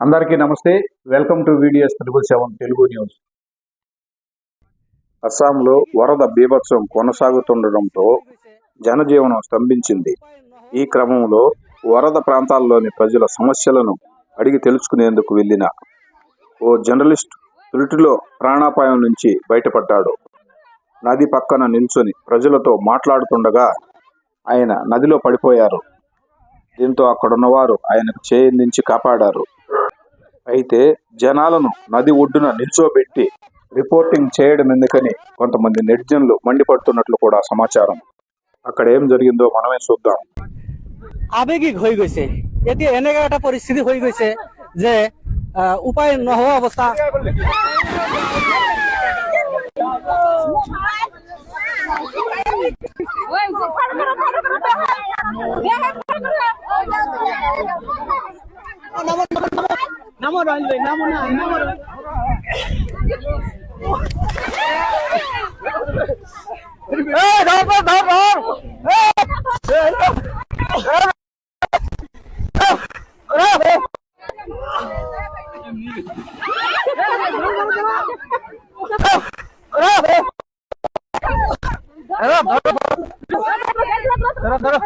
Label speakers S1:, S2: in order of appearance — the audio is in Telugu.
S1: అందరికీ నమస్తే. Welcome to videos Telugu seven Telugu news అస్సాంలో వరద బీభత్సం కొనసాగుతుండటంతో జనజీవనం స్తంభించింది. ఈ క్రమంలో వరద ప్రాంతాల్లోని ప్రజల సమస్యలను అడిగి తెలుసుకునేందుకు వెళ్ళిన ఓ జర్నలిస్ట్ త్రుటిలో ప్రాణాపాయం నుంచి బయటపడ్డాడు. నది పక్కన నిల్చొని ప్రజలతో మాట్లాడుతుండగా ఆయన నదిలో పడిపోయారు. దీంతో అక్కడున్నవారు ఆయనకు చేయందించి కాపాడారు. అయితే జనాలను నది ఒడ్డున నిల్చోబెట్టి రిపోర్టింగ్ చేయడం ఎందుకని కొంతమంది నెటిజన్లు మండిపడుతున్నట్లు కూడా సమాచారం. అక్కడ ఏం జరిగిందో మనమే చూద్దాం.
S2: আবেগিক হৈ গৈছে নামো রয়েল ভাই নামো না নামো ধরো ধরো ধরো